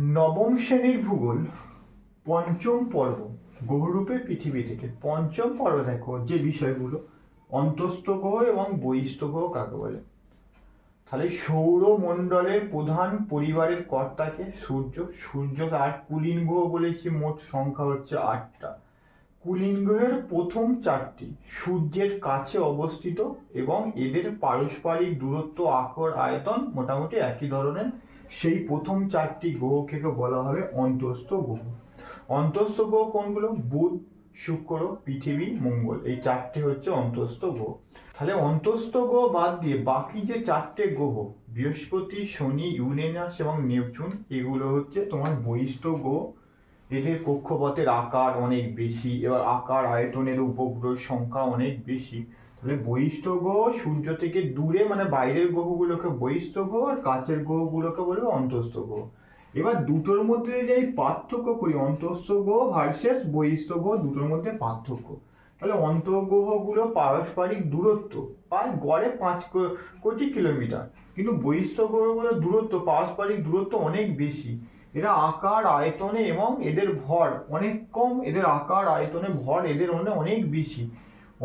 নবম শ্রেণির ভূগোল, পঞ্চম পর্ব গ্রহরূপে পৃথিবী থেকে। পঞ্চম পর্ব দেখো, যে বিষয়গুলো অন্তস্থ গ্রহ এবং বহিস্থ গ্রহ কাকে বলে? তাহলে সৌরমণ্ডলের প্রধান পরিবারের কর্তাকে সূর্য সূর্য আর কুলীন গ্রহ বলেছি মোট সংখ্যা হচ্ছে আটটা? কুলীন গ্রহের প্রথম চারটি সূর্যের কাছে অবস্থিত এবং এদের পারস্পরিক দূরত্ব আকর আয়তন মোটামুটি একই ধরনের। সেই প্রথম চারটি গ্রহকে বলা হবে অন্তস্থ গ্রহ। অন্তস্থ গ্রহ কোনগুলো? বুধ, শুক্র, পৃথিবী, মঙ্গল। এই চারটে হচ্ছে অন্তস্থ গ্রহ। তাহলে অন্তস্থ গ্রহ বাদ দিয়ে বাকি যে চারটে গ্রহ, বৃহস্পতি, শনি, ইউরেনাস এবং নেপচুন, এগুলো হচ্ছে তোমার বহিস্থ গ্রহ। এদের কক্ষপথের আকার অনেক বেশি, এবার আকার আয়তনের উপগ্রহের সংখ্যা অনেক বেশি। তাহলে বহিষ্ঠ গ্রহ সূর্য থেকে দূরে মানে বাইরের গ্রহগুলোকে বহিষ্ঠ গ্রহ আর কাছের গ্রহগুলোকে বলবে অন্তস্থ গ্রহ। এবার দুটোর মধ্যে যে এই পার্থক্য করি, অন্তস্থ গ্রহ ভার্সেস বহিষ্ঠ গ্রহ, দুটোর মধ্যে পার্থক্য। তাহলে অন্তঃগ্রহগুলো পারস্পরিক দূরত্ব, প্রায় গড়ে পাঁচ কোটি কিলোমিটার। কিন্তু বহিষ্ঠ গ্রহগুলোর দূরত্ব, পারস্পরিক দূরত্ব অনেক বেশি। এরা আকার, আয়তনে এবং এদের ভর অনেক কম, এদের আকার, আয়তনে ভর এদের অনেক বেশি।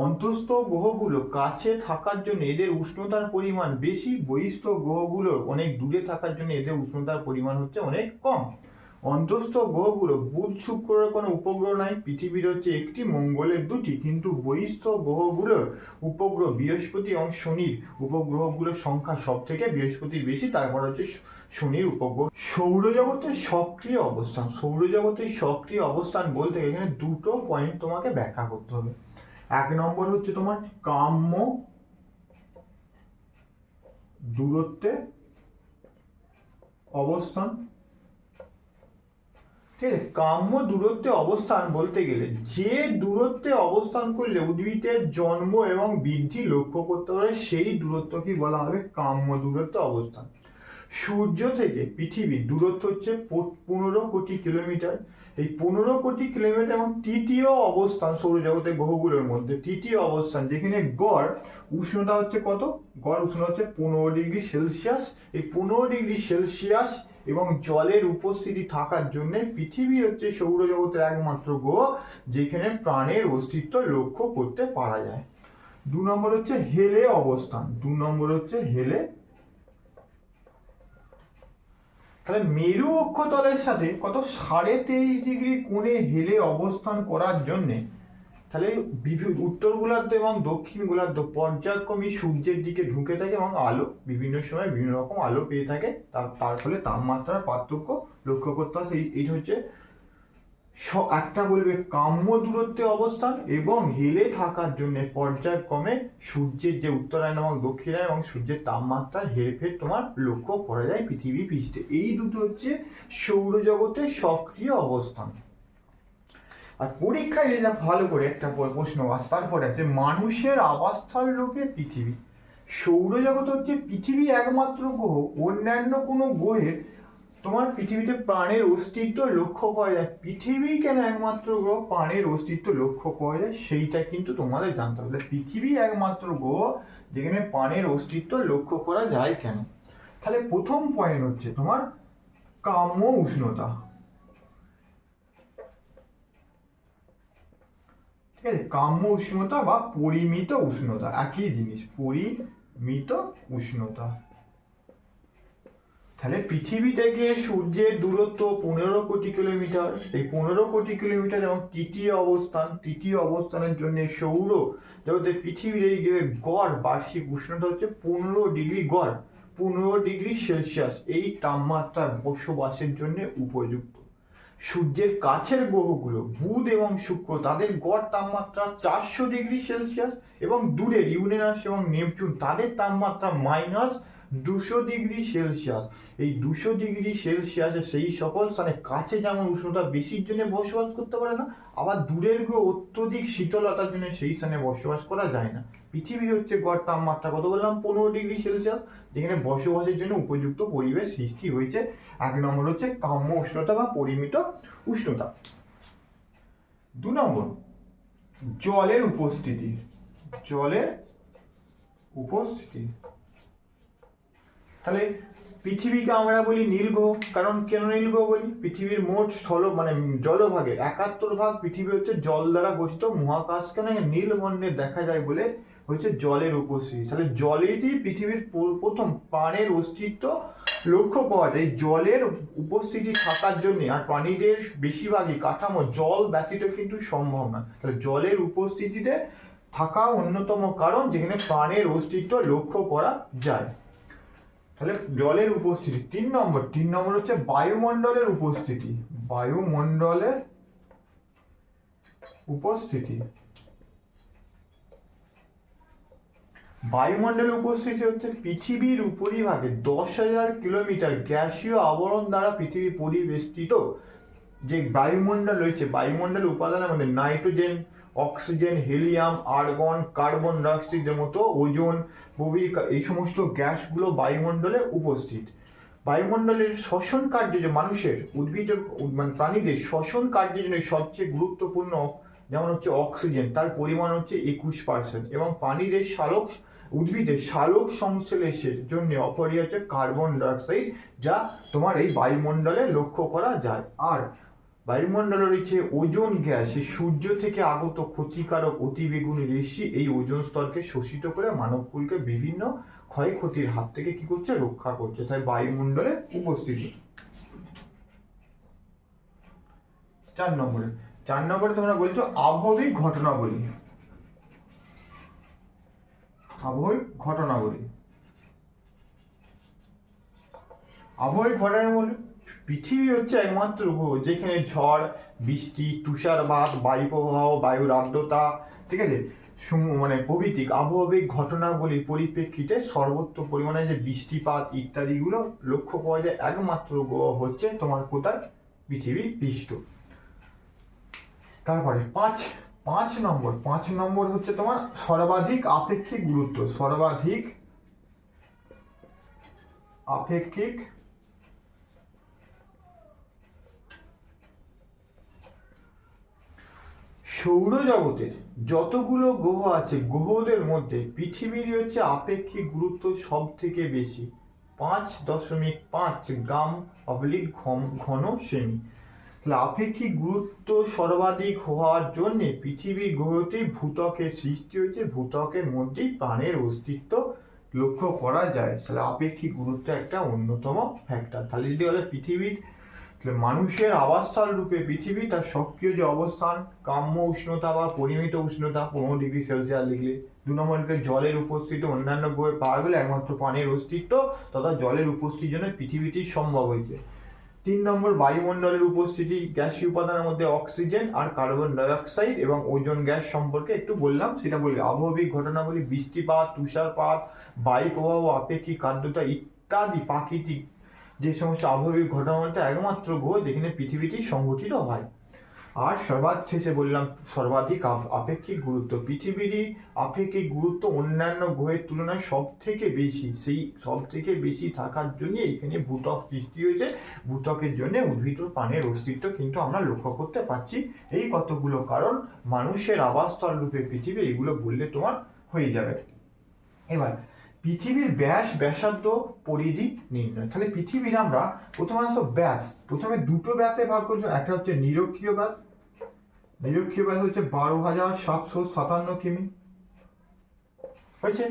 অন্তস্থ গ্রহগুলো কাছে থাকার জন্য এদের উষ্ণতার পরিমাণ বেশি, বহিস্থ গ্রহগুলো অনেক দূরে থাকার জন্য এদের উষ্ণতার পরিমাণ হচ্ছে অনেক কম। অন্তস্থ গ্রহগুলো বুধ শুক্রের কোনো উপগ্রহ নাই পৃথিবীর হচ্ছে একটি, মঙ্গলের দুটি, কিন্তু বহিস্থ গ্রহগুলোর উপগ্রহ বৃহস্পতি এবং শনির উপগ্রহগুলোর সংখ্যা সব থেকে বৃহস্পতির বেশি, তারপর হচ্ছে শনির উপগ্রহ। সৌরজগতের সক্রিয় অবস্থান, সৌরজগতের সক্রিয় অবস্থান বলতে এখানে দুটো পয়েন্ট তোমাকে ব্যাখ্যা করতে হবে। এক নম্বর হচ্ছে তোমার কাম্য দূরত্বে অবস্থান। ঠিক আছে, কাম্য দূরত্বে অবস্থান বলতে গেলে যে দূরত্বে অবস্থান করলে উদ্ভিদের জন্ম এবং বৃদ্ধি লক্ষ্য করতে পারে, সেই দূরত্বকে বলা হবে কাম্য দূরত্বে অবস্থান। সূর্য থেকে পৃথিবীর দূরত্ব হচ্ছে পনেরো কোটি কিলোমিটার। এই পনেরো কোটি কিলোমিটার এবং তৃতীয় অবস্থান সৌরজগতের গ্রহগুলোর মধ্যে, তৃতীয় অবস্থান যেখানে গড় উষ্ণতা হচ্ছে কত? গড় উষ্ণতা হচ্ছে পনেরো ডিগ্রি সেলসিয়াস। এই পনেরো ডিগ্রি সেলসিয়াস এবং জলের উপস্থিতি থাকার জন্য পৃথিবী হচ্ছে সৌরজগতের একমাত্র গ্রহ, যেখানে প্রাণের অস্তিত্ব লক্ষ্য করতে পারা যায়। দু নম্বর হচ্ছে হেলে অবস্থান। দু নম্বর হচ্ছে হেলে তাহলে মেরু অক্ষতলের সাথে কত সাড়ে তেইশ ডিগ্রি কোণে হেলে অবস্থান করার জন্যে, তাহলে বিভিন্ন উত্তর গোলার্ধ এবং দক্ষিণ গোলার্ধ পর্যায়ক্রমী সূর্যের দিকে ঢুকে থাকে এবং আলো বিভিন্ন সময় বিভিন্ন রকম আলো পেয়ে থাকে। তার তার ফলে তাপমাত্রার পার্থক্য লক্ষ্য করতে হয় এইটা হচ্ছে একটা বলবে কাম্য দূরত্বে অবস্থান এবং হেলে থাকার জন্য পর্যায়ক্রমে সূর্যের যে উত্তরায়ণ এবং দক্ষিণায়ন এবং সূর্যের তাপমাত্রা হেরফের তোমার লক্ষ্য করা যায় পৃথিবী পৃষ্ঠে। এই দুটো হচ্ছে সৌরজগতের সক্রিয় অবস্থান। আর পরীক্ষায় এটা ভালো করে একটা প্রশ্ন আস তারপরে আছে, মানুষের আবাসস্থল রূপে পৃথিবী। সৌরজগৎ হচ্ছে পৃথিবী একমাত্র গ্রহ, অন্যান্য কোনো গ্রহের তোমার পৃথিবীতে প্রাণের অস্তিত্ব লক্ষ্য করা যায়। পৃথিবী কেন একমাত্র গ্রহ? প্রাণের অস্তিত্ব লক্ষ্য করা যায়, সেইটা কিন্তু তোমাদের জানতে হবে। পৃথিবী একমাত্র গ্রহ, যেখানে প্রাণের অস্তিত্ব লক্ষ্য করা যায় কেন? তাহলে প্রথম পয়েন্ট হচ্ছে তোমার কাম্য উষ্ণতা। ঠিক আছে? কাম্য উষ্ণতা বা পরিমিত উষ্ণতা, একই জিনিস, পরিমিত উষ্ণতা। তাহলে পৃথিবী থেকে সূর্যের দূরত্ব পনেরো কোটি কিলোমিটার। এই পনেরো কোটি কিলোমিটার এবং তৃতীয় অবস্থান, তৃতীয় অবস্থানের জন্য সৌর। জগতে পৃথিবীর এই যে গড়, বার্ষিক উষ্ণতা হচ্ছে পনেরো ডিগ্রি গড়, পনেরো ডিগ্রি সেলসিয়াস। এই তাপমাত্রা বসবাসের জন্য উপযুক্ত। সূর্যের কাছের গ্রহগুলো, বুধ এবং শুক্র, তাদের গড় তাপমাত্রা চারশো ডিগ্রি সেলসিয়াস এবং দূরের ইউরেনাস এবং নেপচুন, তাদের তাপমাত্রা মাইনাস দুশো ডিগ্রি সেলসিয়াস। এই দুশো ডিগ্রি সেলসিয়াসে সেই সকল স্থানে কাছে যেমন উষ্ণতা বেশির জন্য বসবাস করতে পারে না, আবার দূরের গ্রহ অত্যধিক শীতলতার জন্য সেই স্থানে বসবাস করা যায় না। পৃথিবী হচ্ছে গড় তাপমাত্রা কত বললাম? পনেরো ডিগ্রি সেলসিয়াস, যেখানে বসবাসের জন্য উপযুক্ত পরিবেশ সৃষ্টি হয়েছে। এক নম্বর হচ্ছে কাম্য উষ্ণতা বা পরিমিত উষ্ণতা। দু নম্বর, জলের উপস্থিতি। জলের উপস্থিতি। তাহলে পৃথিবীকে আমরা বলি নীল গ্রহ, কারণ কেন নীল গ্রহ বলি? পৃথিবীর মোট স্থল মানে জলভাগের একাত্তর ভাগ পৃথিবী হচ্ছে জল দ্বারা গঠিত মহাকাশকে না নীল বর্ণের দেখা যায় বলে? হচ্ছে জলের উপস্থিতি। তাহলে জলেতেই পৃথিবীর প্রথম প্রাণের অস্তিত্ব লক্ষ্য পাওয়া যায়। জলের উপস্থিতি থাকার জন্য আর প্রাণীদের বেশিরভাগই কাঠামো, জল ব্যতীত কিন্তু সম্ভব না। তাহলে জলের উপস্থিতিতে থাকা অন্যতম কারণ যেখানে প্রাণের অস্তিত্ব লক্ষ্য করা যায়। তাহলে জলের উপস্থিতি, তিন নম্বর তিন নম্বর হচ্ছে বায়ুমণ্ডলের উপস্থিতি। বায়ুমণ্ডলের উপস্থিতি। বায়ুমণ্ডলের উপস্থিতি হচ্ছে পৃথিবীর উপরিভাগে দশ হাজার কিলোমিটার গ্যাসীয় আবরণ দ্বারা পৃথিবী পরিবেষ্টিত যে বায়ুমণ্ডল রয়েছে, বায়ুমণ্ডলের উপাদানের মধ্যে nitrogen oxygen, helium, argon, carbon ডাইঅক্সাইডের মতো ওজোন প্রভৃতি এই সমস্ত গ্যাসগুলো বায়ুমণ্ডলে উপস্থিত। বায়ুমণ্ডলের শ্বসন কার্যে যে মানুষের, উদ্ভিদ মানে প্রাণীদের শ্বসন কার্যের জন্য সবচেয়ে গুরুত্বপূর্ণ, যেমন হচ্ছে অক্সিজেন, তার পরিমাণ হচ্ছে একুশ পার্সেন্ট এবং প্রাণীদের শালক, উদ্ভিদের শালক সংশ্লেষের জন্য অপরিহার্য কার্বন ডাইঅক্সাইড যা তোমার এই বায়ুমণ্ডলে লক্ষ্য করা যায়। আর বায়ুমণ্ডলে রয়েছে ওজোন গ্যাস। সূর্য থেকে আগত ক্ষতিকারক অতিবেগুনি রশ্মি এই ওজোন স্তরকে শোষিত করে মানবকুলকে বিভিন্ন ক্ষয়ক্ষতির হাত থেকে কি করছে? রক্ষা করছে। তাই বায়ুমণ্ডলের উপস্থিতি। চার নম্বরে। চার নম্বরে তোমরা বলছো আবহাওয়িক ঘটনাবলী। আবহাওয়িক ঘটনাবলী। আবহাওয়িক ঘটনাবলী। পৃথিবী হচ্ছে একমাত্র গ্রহ যেখানে ঝড়, বৃষ্টি, তুষারপাত, বায়ু প্রবাহ বায়ুর আর্দ্রতা ঠিক আছে? মানে প্রভৃতি আবহাওয়িক ঘটনাবলীর পরিপ্রেক্ষিতে সর্বোচ্চ পরিমাণে যে বৃষ্টিপাত ইত্যাদিগুলো লক্ষ্য পাওয়া যায়, একমাত্র গ্রহ হচ্ছে তোমার কোথায়? পৃথিবীর পৃষ্ঠ তারপরে পাঁচ পাঁচ নম্বর পাঁচ নম্বর হচ্ছে তোমার সর্বাধিক আপেক্ষিক গুরুত্ব, সর্বাধিক আপেক্ষিক সৌরজগতের যতগুলো গ্রহ আছে, গ্রহদের মধ্যে পৃথিবীর হচ্ছে আপেক্ষিক গুরুত্ব সব থেকে বেশি। পাঁচ দশমিক পাঁচ গ্রাম অবলিক ঘন সেমি তাহলে আপেক্ষিক গুরুত্ব সর্বাধিক হওয়ার জন্য পৃথিবী গ্রহতেই ভূতকের সৃষ্টি হয়েছে। ভূতকের মধ্যেই প্রাণের অস্তিত্ব লক্ষ্য করা যায়। তাহলে আপেক্ষিক গুরুত্ব একটা অন্যতম ফ্যাক্টর তাহলে যদি বলে পৃথিবীর মানুষের আবাসস্থল রূপে পৃথিবী তার সক্রিয় যে অবস্থান, কাম্য উষ্ণতা বা পরিমিত উষ্ণতা, পনেরো ডিগ্রি সেলসিয়াস লিখলে দু নম্বর লিখলে জলের উপস্থিতি অন্যান্য গ্রহে পাওয়া গেলে একমাত্র পানির অস্তিত্ব তথা জলের উপস্থিতির জন্য পৃথিবীটি সম্ভব হয়েছে। তিন নম্বর বায়ুমণ্ডলের উপস্থিতি গ্যাসীয় উপাদানের মধ্যে অক্সিজেন আর কার্বন ডাইঅক্সাইড এবং ওজন গ্যাস সম্পর্কে একটু বললাম, সেটা বলি আবহাওয়িক ঘটনাবলী, বৃষ্টিপাত, তুষারপাত বায়ু প্রবাহ আপেক্ষিক আর্দ্রতা ইত্যাদি, প্রাকৃতিক যে সমস্ত আবহাওয়িক ঘটনা মধ্যে একমাত্র গ্রহ যেখানে পৃথিবীটি সংগঠিত হয়। আর সর্বাত শেষে বললাম, সর্বাধিক আপ- আপেক্ষিক গুরুত্ব। পৃথিবীরই আপেক্ষিক গুরুত্ব অন্যান্য গ্রহের তুলনায় সব থেকে বেশি। সেই সব থেকে বেশি থাকার জন্য এখানে ভূতক সৃষ্টি হয়েছে। ভূতকের জন্য উদ্ভিদ প্রাণের অস্তিত্ব কিন্তু আমরা লক্ষ্য করতে পারছি। এই কতগুলো কারণ মানুষের আবাসস্থল রূপে পৃথিবী এগুলো বললে তোমার হয়ে যাবে। এবার পৃথিবীর ব্যাস, ব্যাসার্ধ পরিধি নির্ণয়। তাহলে পৃথিবীর আমরা প্রথমে আসো ব্যাস। প্রথমে দুটো ব্যাসে ভাগ করছি, একটা হচ্ছে নিরক্ষীয় ব্যাস। নিরক্ষীয় ব্যাস হচ্ছে বারো হাজার সাতশো সাতান্ন কিমি। হয়েছে?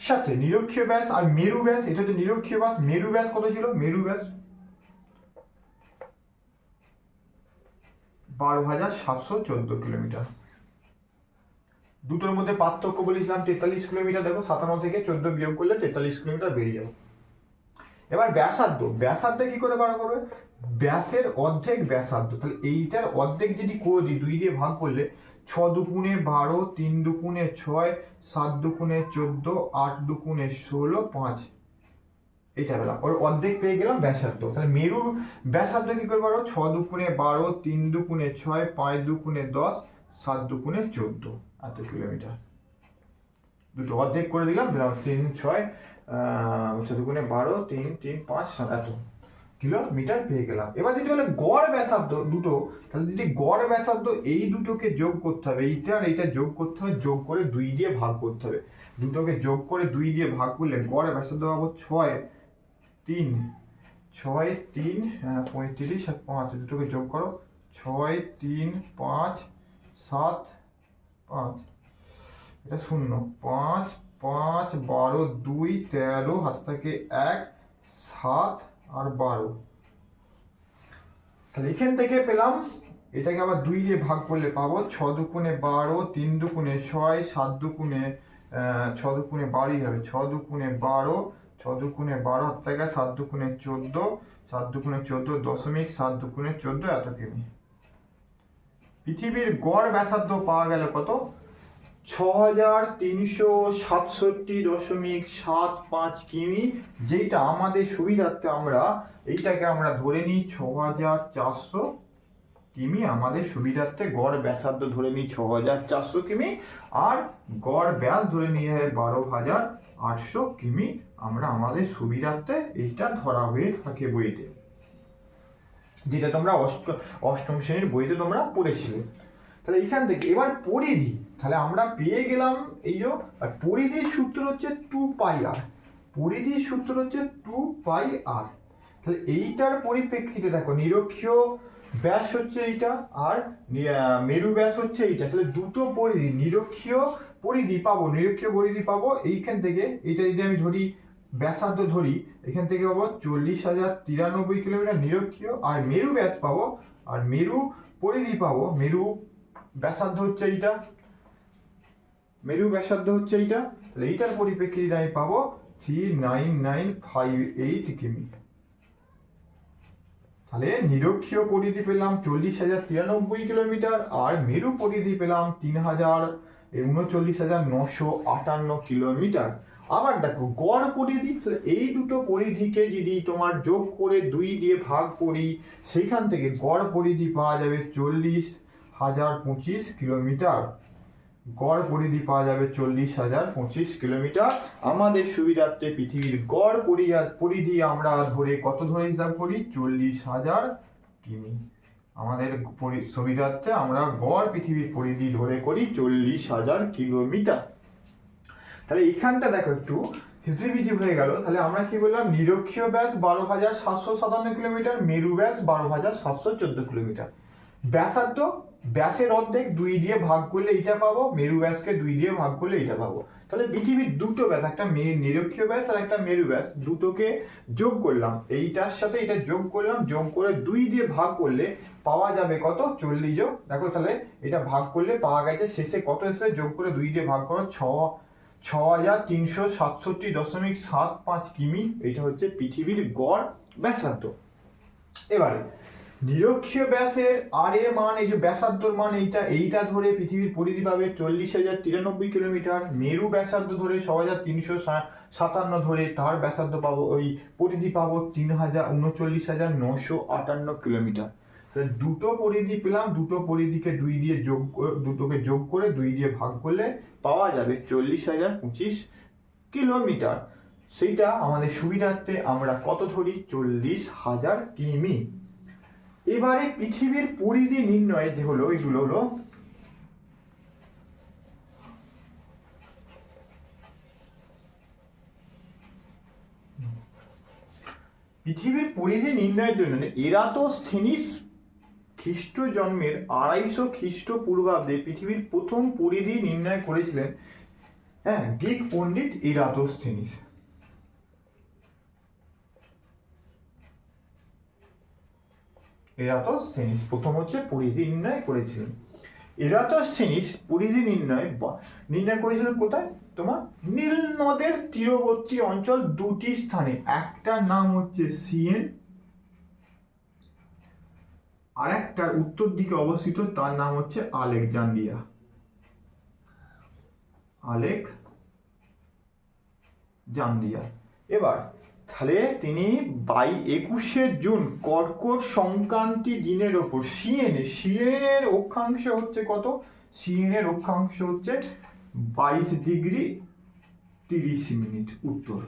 সাথে নিরক্ষীয় ব্যাস আর মেরু ব্যাস, এটা হচ্ছে নিরক্ষীয় ব্যাস। মেরু ব্যাস কত ছিল? মেরু ব্যাস বারো হাজার সাতশো চোদ্দ কিলোমিটার। দুটোর মধ্যে পার্থক্য বলেছিলাম তেতাল্লিশ কিলোমিটার, দেখো সাতান্ন থেকে চোদ্দ বিয়োগ করলে তেতাল্লিশ কিলোমিটার বেরিয়ে যাবে। এবার ব্যাসার্ধ ব্যাসার্ধ কি করে বার করবে ব্যাসের অর্ধেক ব্যাসার্ধ, তাহলে এইটার অর্ধেক যদি করে দিই, দুই দিয়ে ভাগ করলে ছ দুগুণে বারো, তিন দুগুণে ছয়, সাত দুগুণে চোদ্দ, আট দুগুণে ষোলো, পাঁচ। এটা পেলাম, ওর অর্ধেক পেয়ে গেলাম ব্যাসার্ধ। তাহলে মেরু ব্যাসার্ধ কি করে পারো ছ দুগুণে বারো, তিন দুগুণে ছয়, পাঁচ দুগুণে দশ, সাত দুগুণে চোদ্দ। এত কিলোমিটার। দুটো অর্ধেক করে দিলাম দিলাম তিন, ছয় দুগুণে বারো, তিন তিন, পাঁচ, সাত এত কিলোমিটার পেয়ে গেলাম। এবার যদি বলে গড় ব্যাসার্ধ দুটো, তাহলে যদি গড় ব্যাসার্ধ এই দুটোকে যোগ করতে হবে, এইটা আর এইটা যোগ করতে হবে, যোগ করে দুই দিয়ে ভাগ করতে হবে। দুটোকে যোগ করে দুই দিয়ে ভাগ করলে গড় ব্যাসার্ধ পাবো ছয়, তিন ছয়, তিন পঁয়ত্রিশ, আর পাঁচ, দুটোকে যোগ করো, ছয়, তিন, পাঁচ, সাত পাঁচ। এটা শূন্য। পাঁচ পাঁচ বারো দুই তেরো হাতে থাকে এক সাত আর বারো। তাহলে এখান থেকে পেলাম এটাকে আবার দুই দিয়ে ভাগ করলে পাবো ছ দুকুনে বারো তিন দুকুনে ছয় সাত আহ, ছ দুকুনে বারোই হবে। ছ দুকুনে বারো ছ দুকুনে বারো হাত থেকে সাত দুকুনে চোদ্দ সাত দুকুনে চোদ্দ দশমিক সাত দুকুনে চোদ্দ এত কিমি পৃথিবীর গড় ব্যাসার্ধ পাওয়া গেল কত? ছ হাজার তিনশো সাতষট্টি দশমিক সাত পাঁচ কিমি যেটা আমাদের সুবিধার্থে আমরা, এইটাকে আমরা ধরে নিই ছ হাজার চারশো কিমি, আমাদের সুবিধার্থে গড় ব্যাসার্ধ ধরে নিই ছ হাজার চারশো কিমি, আর গড় ব্যাস ধরে নিয়ে বারো হাজার আটশো কিমি। আমরা আমাদের সুবিধার্থে এইটা ধরা হয়ে থাকে বইতে। যেটা তোমরা অষ্ট, অষ্টম শ্রেণির বইতে তোমরা পড়েছিলে। তাহলে এখান থেকে, এবার পরিধি তাহলে আমরা পেয়ে গেলাম এই যে পরিধির সূত্র হচ্ছে টু পাই আর পরিধির সূত্র হচ্ছে টু পাই আর তাহলে এইটার পরিপ্রেক্ষিতে দেখো, নিরক্ষীয় ব্যাস হচ্ছে এইটা, আর মেরু ব্যাস হচ্ছে এইটা। তাহলে দুটো পরিধি, নিরক্ষীয় পরিধি পাবো, নিরক্ষীয় পরিধি পাবো, এইখান থেকে এটা যদি আমি ধরি ব্যাসার্ধ ধরি, এখান থেকে পাবো চল্লিশ হাজার তিরানব্বই কিলোমিটার নিরক্ষীয়, আর মেরু ব্যাস পাবো, আর মেরু পরিধি পাবো, মেরু ব্যাসার্ধ হচ্ছে এইটা, মেরু ব্যাসার্ধ হচ্ছে এইটা, তাহলে এইটার পরিপ্রেক্ষিতে আমি পাবো three nine nine five eight কিমি। তাহলে নিরক্ষীয় পরিধি পেলাম চল্লিশ হাজার তিরানব্বই কিলোমিটার, আর মেরু পরিধি পেলাম তিন হাজার উনচল্লিশ হাজার নশো আটান্ন কিলোমিটার। আবার দেখো, গড় পরিধি এই দুটো পরিধিকে যদি তোমার যোগ করে দুই দিয়ে ভাগ করি, সেইখান থেকে গড় পরিধি পাওয়া যাবে চল্লিশ হাজার পঁচিশ কিলোমিটার। গড় পরিধি পাওয়া যাবে চল্লিশ হাজার পঁচিশ কিলোমিটার। আমাদের সুবিধার্থে পৃথিবীর গড় পরিধি আমরা ধরে কত ধরে হিসাব করি? চল্লিশ হাজার কিমি। আমাদের সুবিধার্থে আমরা গড় পৃথিবীর পরিধি ধরে করি চল্লিশ হাজার কিলোমিটার। তাহলে এইখানটা দেখো একটু, হিসিবিজি হয়ে গেল। তাহলে আমরা কি বললাম? নিরক্ষীয় ব্যাস বারো হাজার সাতশো সাতান্ন কিলোমিটার, মেরু ব্যাস বারো হাজার সাতশো চোদ্দ কিলোমিটার। ব্যাসার্ধ, ব্যাসের অর্ধেক দুই দিয়ে ভাগ করলে এইটা পাবো, মেরু ব্যাসকে দুই দিয়ে ভাগ করলে এইটা পাবো। তাহলে পৃথিবীর দুটো ব্যাস, একটা মে- নিরক্ষীয় ব্যাস আর একটা মেরু ব্যাস, দুটোকে যোগ করলাম। এইটার সাথে এটা যোগ করলাম, যোগ করে দুই দিয়ে ভাগ করলে পাওয়া যাবে কত? চল্লিশ যোগ। দেখো তাহলে এটা ভাগ করলে পাওয়া গেছে শেষে কত এসে যোগ করে দুই দিয়ে ভাগ করো, ছ ছ হাজার তিনশো সাতষট্টি দশমিক সাত পাঁচ কিমি এটা হচ্ছে পৃথিবীর গড় ব্যাসার্ধ। এবারে, নিরক্ষীয় ব্যাসের আর এর মান, এই যে ব্যাসার্ধর মান, এইটা এইটা ধরে পৃথিবীর পরিধি পাবে চল্লিশ হাজার তিরানব্বই কিলোমিটার। মেরু ব্যাসার্ধ ধরে ছ হাজার তিনশো সাতান্ন ধরে তার ব্যাসার্ধ পাবো, ওই পরিধি পাবো তিন হাজার উনচল্লিশ হাজার নশো আটান্ন কিলোমিটার। তাহলে দুটো পরিধি পেলাম, দুটো পরিধিকে দুই দিয়ে যোগ দুটোকে যোগ করে দুই দিয়ে ভাগ করলে পাওয়া যাবে চল্লিশ হাজার পঁচিশ কিলোমিটার। সেইটা আমাদের সুবিধার্থে আমরা কত ধরি? চল্লিশ হাজার কিমি। এবারে পৃথিবীর পরিধি নির্ণয় যে হলো, এগুলো হলো পৃথিবীর পরিধি নির্ণয়ের জন্য এরাতোস্থেনিস খ্রিস্ট জন্মের আড়াইশো খ্রিস্টপূর্বাব্দে পৃথিবীর প্রথম পরিধি নির্ণয় করেছিলেন হ্যাঁ গ্রিক পণ্ডিত এরাতোস্থেনিস এরাতোস্থেনিস প্রথম হচ্ছে পরিধি নির্ণয় করেছিলেন। এরাতোস্থেনিস পরিধি নির্ণয় নির্ণয় করেছিলেন কোথায়? তোমার নীল নদের তীরবর্তী অঞ্চল দুটি স্থানে। একটা নাম হচ্ছে সিএন আর একটার উত্তর দিকে অবস্থিত, তার নাম হচ্ছে আলেকজান্দ্রিয়া। আলেক জান্দিয়া এবার, তাহলে তিনি বাই একুশে জুন কর্কট সংক্রান্তি দিনের ওপর, সিএনএ সিএনের অক্ষাংশ হচ্ছে কত? সিএনের অক্ষাংশ হচ্ছে বাইশ ডিগ্রি তিরিশ মিনিট উত্তর।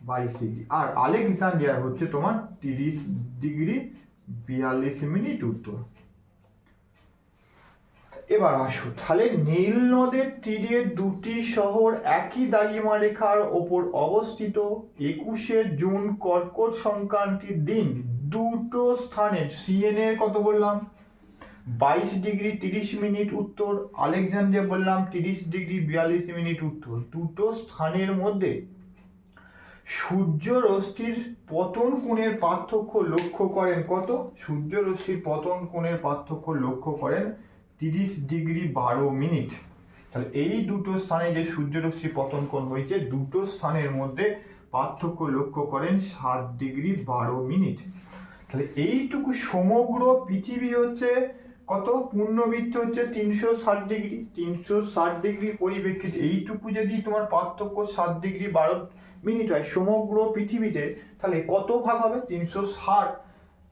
বাইশ ডিগ্রি। আর আলেকজান্ডিয়া হচ্ছে তোমার তিরিশ ডিগ্রি বিয়াল্লিশ মিনিট উত্তর। এবার আসো, তাহলে নীল নদের তীরে দুটি শহর একই দাগিমা রেখার ওপর অবস্থিত। একুশে জুন কর্কট সংক্রান্তির দিন দুটো স্থানে সিএনএ কত বললাম? বাইশ ডিগ্রি তিরিশ মিনিট উত্তর আলেকজান্ড্রিয়া বললাম তিরিশ ডিগ্রি বিয়াল্লিশ মিনিট উত্তর। দুটো স্থানের মধ্যে সূর্য রশ্মির পতন কোণের পার্থক্য লক্ষ্য করেন কত? সূর্য রশ্মির পতন কোণের পার্থক্য লক্ষ্য করেন তিরিশ ডিগ্রি বারো মিনিট। তাহলে এই দুটো স্থানে যে সূর্য রশ্মি পতন কোণ হয়েছে, দুটো স্থানের মধ্যে পার্থক্য লক্ষ্য করেন সাত ডিগ্রি বারো মিনিট। তাহলে এইটুকু সমগ্র পৃথিবী হচ্ছে কত? পূর্ণবৃত্ত হচ্ছে তিনশো ষাট ডিগ্রি। তিনশো ষাট ডিগ্রির পরিপ্রেক্ষিতে এইটুকু যদি তোমার পার্থক্য সাত ডিগ্রি বারো মিনিট হয় সমগ্র পৃথিবীতে তাহলে কত ভাগ হবে? তিনশো ষাট।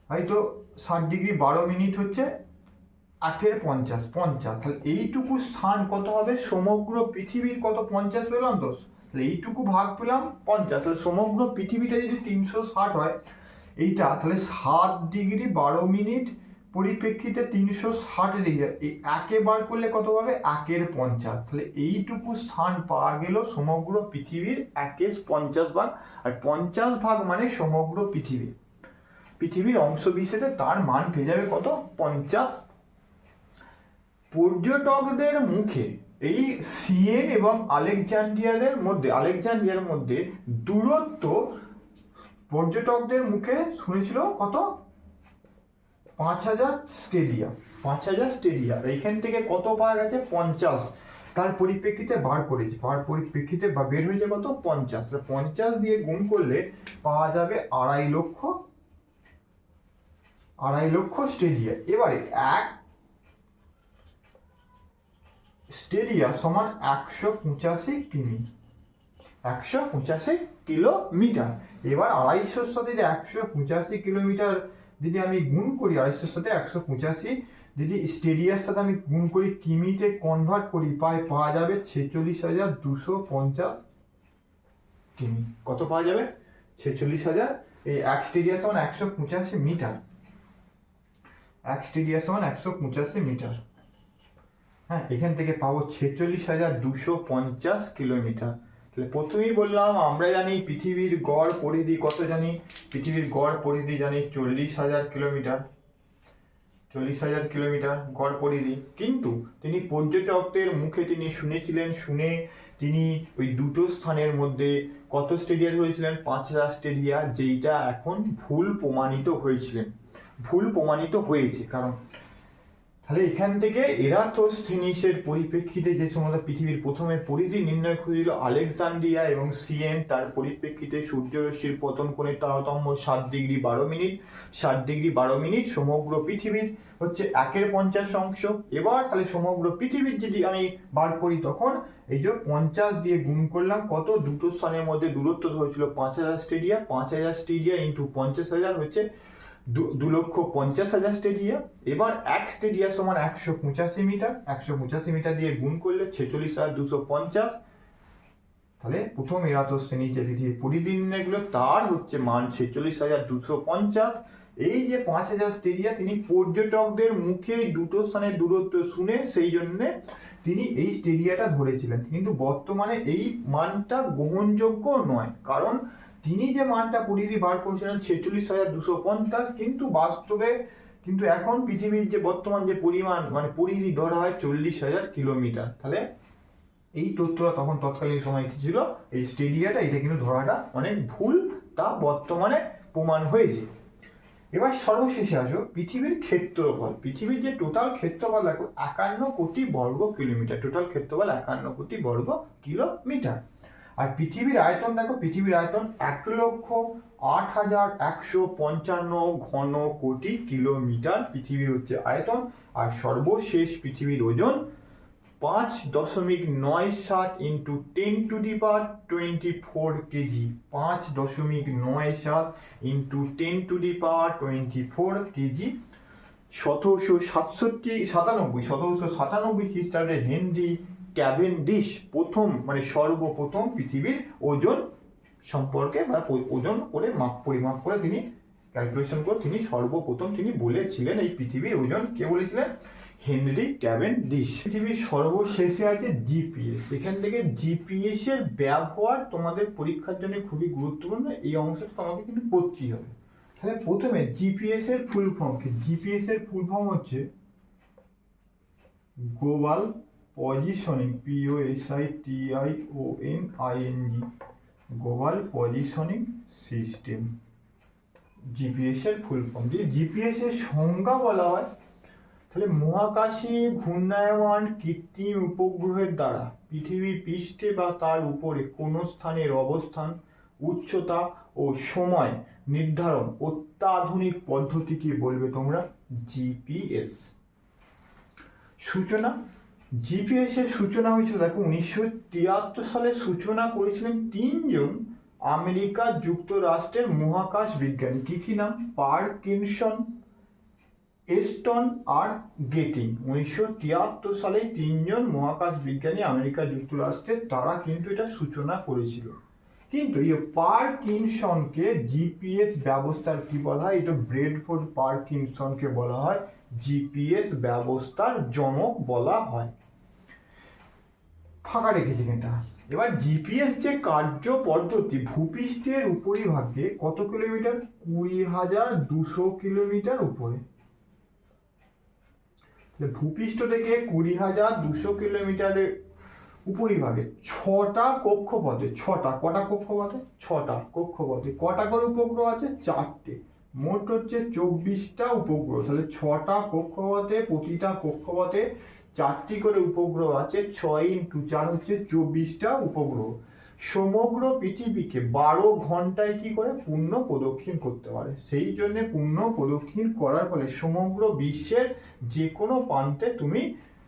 হয়তো ষাট ডিগ্রি বারো মিনিট হচ্ছে আটের পঞ্চাশ পঞ্চাশ। তাহলে এইটুকু স্থান কত হবে? সমগ্র পৃথিবীর কত? পঞ্চাশ পেলাম তো। তাহলে এইটুকু ভাগ পেলাম পঞ্চাশ। তাহলে সমগ্র পৃথিবীটা যদি তিনশো ষাট হয়, এইটা তাহলে সাত ডিগ্রি বারো মিনিট পরিপ্রেক্ষিতে তিনশো ষাট ডিগ্রি এই একে বার করলে কত পাবে একের পঞ্চাশ। তাহলে এইটুকু স্থান পাওয়া গেল সমগ্র পৃথিবীর একের পঞ্চাশ ভাগ। আর পঞ্চাশ ভাগ মানে সমগ্র পৃথিবী। পৃথিবীর অংশ বিশেষে তার মান পেয়ে যাবে কত? পঞ্চাশ। পর্যটকদের মুখে এই সিএন এবং আলেকজান্ডিয়াদের মধ্যে আলেকজান্ডিয়ার মধ্যে দূরত্ব পর্যটকদের মুখে শুনেছিল কত? পাঁচ হাজার স্টেডিয়াম, পাঁচ হাজার স্টেডিয়াম। এইখান থেকে কত পাওয়া গেছে? পঞ্চাশ। তার পরিপ্রেক্ষিতে বার করেছি। তার পরিপ্রেক্ষিতে বা বের হয়েছে কত? পঞ্চাশ। পঞ্চাশ দিয়ে গুণ করলে পাওয়া যাবে আড়াই লক্ষ আড়াই লক্ষ স্টেডিয়াম। এবারে এক স্টেডিয়া সমান একশো পঁচাশি কিমি, একশো পঁচাশি কিলোমিটার। এবার আড়াইশোর সাথে একশো পঁচাশি কিলোমিটার যদি আমি গুণ করি, আড়াইশোর সাথে একশো পঁচাশি। যদি স্টেডিয়ার সাথে আমি গুণ করি, কিমিতে কনভার্ট করি? পাই পাওয়া যাবে ছেচল্লিশ হাজার দুশো পঞ্চাশ কিমি। কত পাওয়া যাবে? ছেচল্লিশ হাজার। এই এক স্টেডিয়ার সমান একশো পঁচাশি মিটার। এক স্টেডিয়ার সমান একশো পঁচাশি মিটার। হ্যাঁ এখান থেকে পাবো ছেচল্লিশ হাজার দুশো পঞ্চাশ কিলোমিটার। তাহলে প্রথমেই বললাম আমরা জানি পৃথিবীর গড় পরিধি কত জানি? পৃথিবীর গড় পরিধি জানি চল্লিশ হাজার কিলোমিটার। চল্লিশ হাজার কিলোমিটার গড় পরিধি। কিন্তু তিনি পর্যটকদের মুখে তিনি শুনেছিলেন, শুনে তিনি ওই দুটো স্থানের মধ্যে কত স্টেডিয়াম হয়েছিলেন পাঁচ হাজার স্টেডিয়া যেইটা এখন ভুল প্রমাণিত হয়েছিলেন। ভুল প্রমাণিত হয়েছে, কারণ তাহলে এখান থেকে এরাথোস্থিনিসের পরিপ্রেক্ষিতে যে সমস্ত পৃথিবীর প্রথমে পরিধি নির্ণয় করেছিল আলেকজান্ড্রিয়া এবং সিএন, তার পরিপ্রেক্ষিতে সূর্যরশ্মির পতন কোণের তারতম্য সাত ডিগ্রি বারো মিনিট। ষাট ডিগ্রি বারো মিনিট সমগ্র পৃথিবীর হচ্ছে একের পঞ্চাশ অংশ। এবার তাহলে সমগ্র পৃথিবীর যদি আমি বার করি তখন, এই যে পঞ্চাশ দিয়ে গুণ করলাম, কত? দুটো স্থানের মধ্যে দূরত্ব হয়েছিল পাঁচ হাজার স্টেডিয়া পাঁচ হাজার স্টেডিয়া ইন্টু পঞ্চাশ হাজার হচ্ছে দু- লক্ষ পঞ্চাশ হাজার স্টেডিয়াম এবার এক স্টেডিয়াম সমান একশো পঁচাশি মিটার, একশো পঁচাশি মিটার দিয়ে গুণ করলে ছেচল্লিশ হাজার দুশো পঞ্চাশ। তাহলে প্রথম এরাতোশ্রেণী যে পৃথিবীর পরিধি নির্ণয়গুলো তার হচ্ছে মান ছেচল্লিশ হাজার দুশো পঞ্চাশ। এই যে পাঁচ হাজার স্টেডিয়া তিনি পর্যটকদের মুখে দুটো স্থানের দূরত্ব শুনে সেই জন্যে তিনি এই স্টেডিয়াটা ধরেছিলেন। কিন্তু বর্তমানে এই মানটা গ্রহণযোগ্য নয়। কারণ তিনি যে মানটা পরিধি বার করেছিলেন, ছেচল্লিশ হাজার দুশো পঞ্চাশ, কিন্তু বাস্তবে কিন্তু এখন পৃথিবীর যে বর্তমান যে পরিমাণ মানে পরিধি ধরা হয় চল্লিশ হাজার কিলোমিটার। তাহলে এই তথ্যটা তখন তৎকালীন সময় কি ছিল? এই স্টেডিয়াটা, এটা কিন্তু ধরাটা অনেক ভুল, তা বর্তমানে প্রমাণ হয়েছে। এবার সর্বশেষে আসো, পৃথিবীর ক্ষেত্রফল। পৃথিবীর যে টোটাল ক্ষেত্রফল, দেখো, একান্ন কোটি বর্গ কিলোমিটার। টোটাল ক্ষেত্রফল একান্ন কোটি বর্গ কিলোমিটার। আর পৃথিবীর আয়তন দেখো, পৃথিবীর আয়তন এক লক্ষ আট হাজার একশো পঞ্চান্ন ঘন কোটি কিলোমিটার পৃথিবীর হচ্ছে আয়তন, আর সর্বশেষ পৃথিবীর ওজন পাঁচ দশমিক নয় সাত into ten to the power twenty four KG, পাঁচ দশমিক নয় সাত into ten to the power twenty four KG. সতেরোশো সাতষট্টি সাতানব্বই, সতেরোশো সাতানব্বই খ্রিস্টাব্দে হেনরি ক্যাভেন্ডিশ প্রথম মানে সর্বপ্রথম পৃথিবীর ওজন সম্পর্কে বা ওজন করে মাপ, পরিমাপ করে তিনি ক্যালকুলেশন করে তিনি সর্বপ্রথম তিনি বলেছিলেন এই পৃথিবীর ওজন। কে বলেছিলেন? হেনরি ক্যাভেন ডিস পৃথিবীর সর্বশেষে আছে জিপিএস। এখান থেকে জিপিএস এর ব্যবহার তোমাদের পরীক্ষার জন্য খুবই গুরুত্বপূর্ণ। এই অংশটা তোমাকে কিন্তু পড়তেই হবে। তাহলে প্রথমে জিপিএস এর ফুল ফর্ম কি? জিপিএস এর ফুল ফর্ম হচ্ছে global positioning P O S I T I O N I N G global positioning system GPS এর ফুল ফর্ম যদি জিপিএস এর সংজ্ঞা বলা হয়, তাহলে মহাকাশে ঘূর্ণায়মান কৃত্রিম উপগ্রহের দ্বারা পৃথিবী পৃষ্ঠে বা তার উপরে কোনো স্থানের অবস্থান, উচ্চতা ও সময় নির্ধারণ অত্যাধুনিক পদ্ধতিকে বলবে তোমরা? জিপিএস সূচনা জিপিএস এর সূচনা হয়েছিল, দেখো, উনিশশো তিয়াত্তর সালে সূচনা করেছিলেন তিনজন আমেরিকা যুক্তরাষ্ট্রের মহাকাশ বিজ্ঞানী। কি কি নাম? পার্কিনসন, এস্টন আর গেটিং। উনিশশো তিয়াত্তর সালে তিনজন মহাকাশ বিজ্ঞানী আমেরিকা যুক্তরাষ্ট্রের তারা কিন্তু এটা সূচনা করেছিল। কিন্তু এই পার্কিনসনকে জিপিএস ব্যবস্থার কি বলা হয়? এটা ব্রেডফোর্ড পার্কিনসনকে বলা হয়। জিপিএস ব্যবস্থার জনক বলা হয়। ফাঁকা রেখেছি এটা এবার জিপিএস যে কার্য পদ্ধতি, ভূপৃষ্ঠের উপরিভাগে কত কিলোমিটার? কুড়ি হাজার দুশো কিলোমিটার উপরে। ভূপৃষ্ঠ থেকে কুড়ি হাজার দুশো কিলোমিটারের উপরিভাগে ছটা কক্ষপথে, ছটা, কটা কক্ষপথে? ছটা কক্ষপথে। কটা করে উপগ্রহ আছে? চারটে। মোট হচ্ছে চব্বিশটা উপগ্রহ। তাহলে ছটা কক্ষপথে, প্রতিটা কক্ষপথে চারটি করে উপগ্রহ আছে, ছয় ইন্টু চার হচ্ছে চব্বিশটা উপগ্রহ। সমগ্র পৃথিবীকে বারো ঘন্টায় কি করে? পূর্ণ প্রদক্ষিণ করতে পারে। সেই জন্য পূর্ণ প্রদক্ষিণ করার ফলে সমগ্র বিশ্বের যে কোনো প্রান্তে তুমি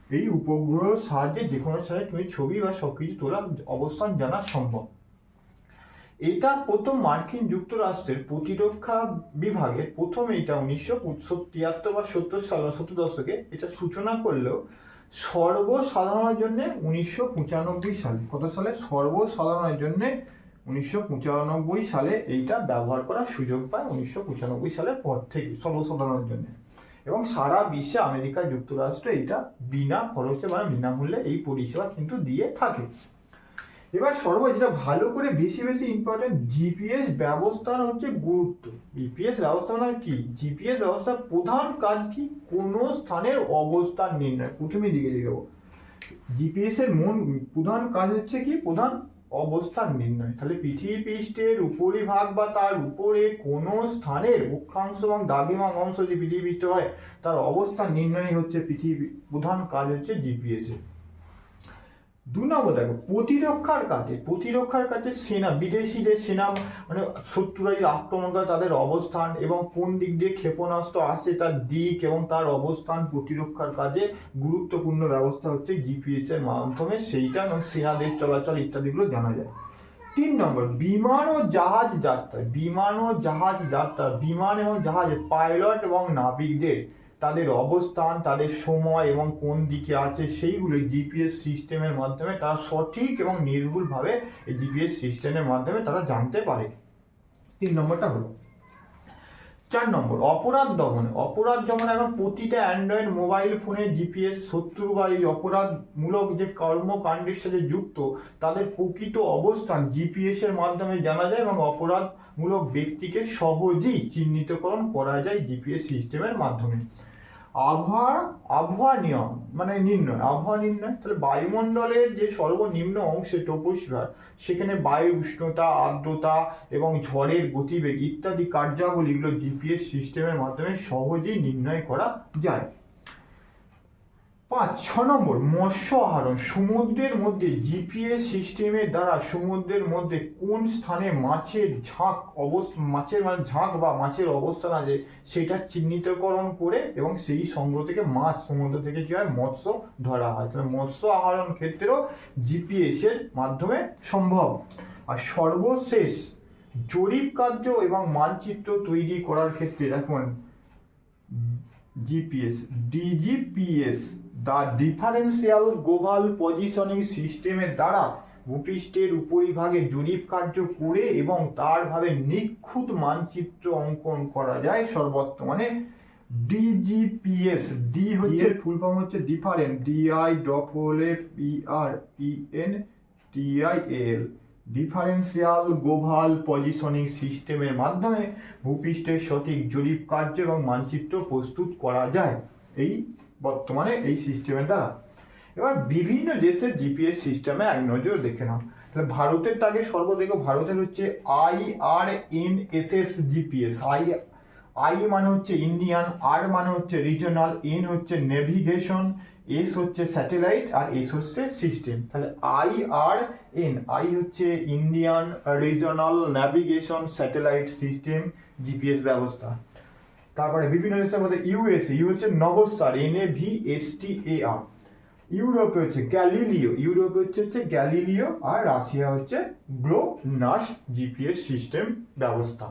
এই উপগ্রহ সাহায্যে যে কোনো সাথে তুমি ছবি বা সব কিছু তোলা অবস্থান জানা সম্ভব। এটা প্রথম মার্কিন যুক্তরাষ্ট্রের প্রতিরক্ষা বিভাগের প্রথম এটা উনিশশো তিয়াত্তর বা সত্তর সাল সত্তর দশকে এটা সূচনা করলেও সর্বসাধারণের জন্য উনিশশো পঁচানব্বই সালে, কত সালে? সর্বসাধারণের জন্য উনিশশো পঁচানব্বই সালে এইটা ব্যবহার করার সুযোগ পায় উনিশশো পঁচানব্বই সালের পর থেকে সর্বসাধারণের জন্য। এবং সারা বিশ্বে আমেরিকা যুক্তরাষ্ট্র এটা বিনা খরচে মানে বিনামূল্যে এই পরিষেবা কিন্তু দিয়ে থাকে। এবার সর্ব যেটা ভালো করে বেশি বেশি ইম্পর্টেন্ট জিপিএস ব্যবস্থার হচ্ছে গুরুত্ব। জিপিএস ব্যবস্থা মানে কি? জিপিএস ব্যবস্থার প্রধান কাজ কি? কোনো স্থানের অবস্থান নির্ণয়। প্রথমে দিকে দেবো। জিপিএস এর মূল প্রধান কাজ হচ্ছে কি? প্রধান অবস্থান নির্ণয়। তাহলে পৃথিবী পৃষ্ঠের উপরিভাগ বা তার উপরে কোনো স্থানের অক্ষাংশ এবং দাগিমাং অংশ যে পৃথিবী পৃষ্ঠ হয়, তার অবস্থান নির্ণয় হচ্ছে পৃথিবী প্রধান কাজ হচ্ছে জিপিএস এর। দু নম্বর দেখো, প্রতিরক্ষার কাজে প্রতিরক্ষার কাজে সেনা, বিদেশিদের সেনা মানে শত্রুরা যদি আক্রমণ করে, তাদের অবস্থান এবং কোন দিক দিয়ে ক্ষেপণাস্ত্র আসে, তার দিক এবং তার অবস্থান প্রতিরক্ষার কাজে গুরুত্বপূর্ণ ব্যবস্থা হচ্ছে জিপিএস এর মাধ্যমে, সেইটা এবং সেনাদের চলাচল ইত্যাদিগুলো জানা যায়। তিন নম্বর, বিমান ও জাহাজ যাত্রা, বিমান ও জাহাজ যাত্রা, বিমান এবং জাহাজে পাইলট এবং নাবিকদের তাদের অবস্থান, তাদের সময় এবং কোন দিকে আছে, সেইগুলো জিপিএস সিস্টেমের মাধ্যমে তারা সঠিক এবং নির্ভুলভাবে এই জিপিএস সিস্টেমের মাধ্যমে তারা জানতে পারে। তিন নম্বরটা হলো, চার নম্বর, অপরাধ দমনে। অপরাধ দমনে এখন প্রতিটা অ্যান্ড্রয়েড মোবাইল ফোনে জিপিএস শত্রু বা এই অপরাধমূলক যে কর্মকাণ্ডের সাথে যুক্ত, তাদের প্রকৃত অবস্থান জিপিএস এর মাধ্যমে জানা যায় এবং অপরাধমূলক ব্যক্তিকে সহজেই চিহ্নিতকরণ করা যায় জিপিএস সিস্টেমের মাধ্যমে। আবহাওয়া আবহাওয়া নিয়ম মানে নির্ণয় আবহাওয়া নির্ণয় তাহলে বায়ুমণ্ডলের যে সর্বনিম্ন অংশে টোপোস্ফিয়ার, সেখানে বায়ু উষ্ণতা, আর্দ্রতা এবং ঝড়ের গতিবেগ ইত্যাদি কার্যাবলীগুলো জিপিএস সিস্টেমের মাধ্যমে সহজেই নির্ণয় করা যায়। পাঁচ ছ নম্বর মৎস্য আহরণ সমুদ্রের মধ্যে জিপিএস সিস্টেমের দ্বারা সমুদ্রের মধ্যে কোন স্থানে মাছের ঝাঁক অবস্থা, মাছের মানে ঝাঁক বা মাছের অবস্থান আছে সেটা চিহ্নিতকরণ করে এবং সেই সংগ্রহ থেকে মাছ, সমুদ্র থেকে কি হয়? মৎস্য ধরা হয়। তাহলে মৎস্য আহরণ ক্ষেত্রেও জিপিএসের মাধ্যমে সম্ভব। আর সর্বশেষ, জরিপ কার্য এবং মানচিত্র তৈরি করার ক্ষেত্রে দেখুন GPS DGPS the differential global positioning সিস্টেমের দ্বারা ভূপৃষ্ঠের উপরিভাগে জরিপ কার্য করে এবং তারভাবে নিখুঁত মানচিত্র অঙ্কন করা যায় সর্বর্তমানে ডিজিপিএস ডি হচ্ছে ফুল ফর্ম হচ্ছে different D I double A P R E N T I L differential global positioning সিস্টেমের মাধ্যমে ভূপৃষ্ঠের সঠিক জরিপ কার্য এবং মানচিত্র প্রস্তুত করা যায়। এই বর্তমানে এই সিস্টেমের দ্বারা। এবার বিভিন্ন দেশের জিপিএস সিস্টেমে এক নজর দেখে নাও। তাহলে ভারতের তাকে সর্বদেখ ভারতের হচ্ছে I R N S S GPS I I মানে হচ্ছে ইন্ডিয়ান আর মানে হচ্ছে রিজনাল এন হচ্ছে নেভিগেশন এস হচ্ছে স্যাটেলাইট আর এস হচ্ছে সিস্টেম তাহলে আই আর এন আই হচ্ছে Indian regional navigation satellite system GPS ব্যবস্থা। তারপরে বিভিন্ন দেশের মধ্যে ইউএসএ, ইউ হচ্ছে Navstar N A V S T A R ইউরোপে হচ্ছে গ্যালিলিও, ইউরোপে হচ্ছে হচ্ছে গ্যালিলিও আর রাশিয়া হচ্ছে গ্লো নাস জিপিএস সিস্টেম ব্যবস্থা।